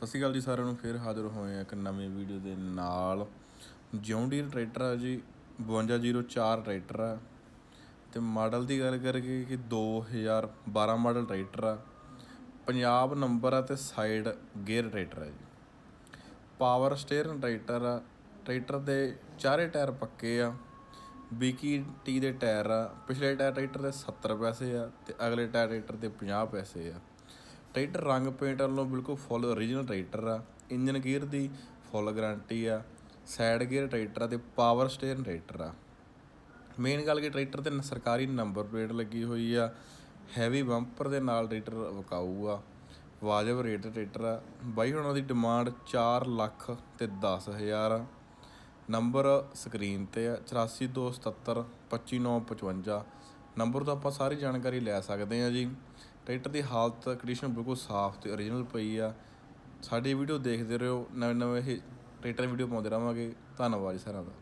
ਸਤਿ ਸ਼੍ਰੀ ਅਕਾਲ ਜੀ ਸਾਰਿਆਂ ਨੂੰ, ਫਿਰ ਹਾਜ਼ਰ ਹੋਏ ਆ ਇੱਕ ਨਵੀਂ ਵੀਡੀਓ ਦੇ ਨਾਲ। ਜੌਂਡੀਅਰ ਟਰੈਕਟਰ ਆ ਜੀ 5204 ਟਰੈਕਟਰ ਆ। ਤੇ ਮਾਡਲ ਦੀ ਗੱਲ ਕਰੀਏ ਕਿ 2012 ਮਾਡਲ ਟਰੈਕਟਰ ਆ। ਪੰਜਾਬ ਨੰਬਰ ਆ ਤੇ ਸਾਈਡ ਗੇਅਰ ਟਰੈਕਟਰ ਆ ਜੀ। ਪਾਵਰ ਸਟੀਅਰਿੰਗ ਟਰੈਕਟਰ ਆ। ਟਰੈਕਟਰ ਦੇ ਚਾਰੇ ਟਾਇਰ ਪੱਕੇ ਆ। ਬੀਕੀ ਟੀ ਦੇ ਟਾਇਰ ਆ। ਪਿਛਲੇ ਟਾਇਰ ਟਰੈਕਟਰ ਦੇ 70 ਪੈਸੇ ਆ ਤੇ ਅਗਲੇ ਟਾਇਰ ਟਰੈਕਟਰ ਦੇ 50 ਪੈਸੇ ਆ। ਟਰੈਕਟਰ ਰੰਗ ਪੇਂਟ ਵੱਲੋਂ ਬਿਲਕੁਲ ਫੁੱਲ ਓਰੀਜਨਲ ਟਰੈਕਟਰ ਆ। ਇੰਜਨ ਗੇਅਰ ਦੀ ਫੁੱਲ ਗਾਰੰਟੀ ਆ। ਸਾਈਡ ਗੇਅਰ ਟਰੈਕਟਰ ਆ ਤੇ ਪਾਵਰ ਸਟੀਅਰਿੰਗ ਟਰੈਕਟਰ ਆ। ਮੇਨ ਗੱਲ ਕਿ ਟਰੈਕਟਰ ਤੇ ਸਰਕਾਰੀ ਨੰਬਰ ਪਲੇਟ ਲੱਗੀ ਹੋਈ ਆ। ਹੈਵੀ ਬੰਪਰ ਦੇ ਨਾਲ ਟਰੈਕਟਰ ਵਿਕਾਊ ਆ। ਵਾਜਬ ਰੇਟ ਤੇ ਟਰੈਕਟਰ ਆ। ਬਾਈ ਉਹਨਾਂ ਦੀ ਡਿਮਾਂਡ 4 ਲੱਖ ਤੇ 10000 ਆ। ਨੰਬਰ ਸਕਰੀਨ ਤੇ ਆ। 8427 25955 ਨੰਬਰ ਤੋਂ ਆਪਾਂ ਸਾਰੀ ਜਾਣਕਾਰੀ ਲੈ ਸਕਦੇ ਹਾਂ ਜੀ। ਟਰੈਕਟਰ ਦੀ ਹਾਲਤ ਕੰਡੀਸ਼ਨ ਬਿਲਕੁਲ ਸਾਫ਼ ਤੇ ਓਰੀਜਨਲ ਪਈ ਆ। ਸਾਡੀ ਵੀਡੀਓ ਦੇਖਦੇ ਰਹੋ। ਨਵੇਂ ਨਵੇਂ ਇਹ ਟਰੈਕਟਰ ਵੀਡੀਓ ਪਾਉਂਦੇ ਰਹਾਂਗੇ। ਧੰਨਵਾਦ ਜੀ ਸਾਰਿਆਂ ਦਾ।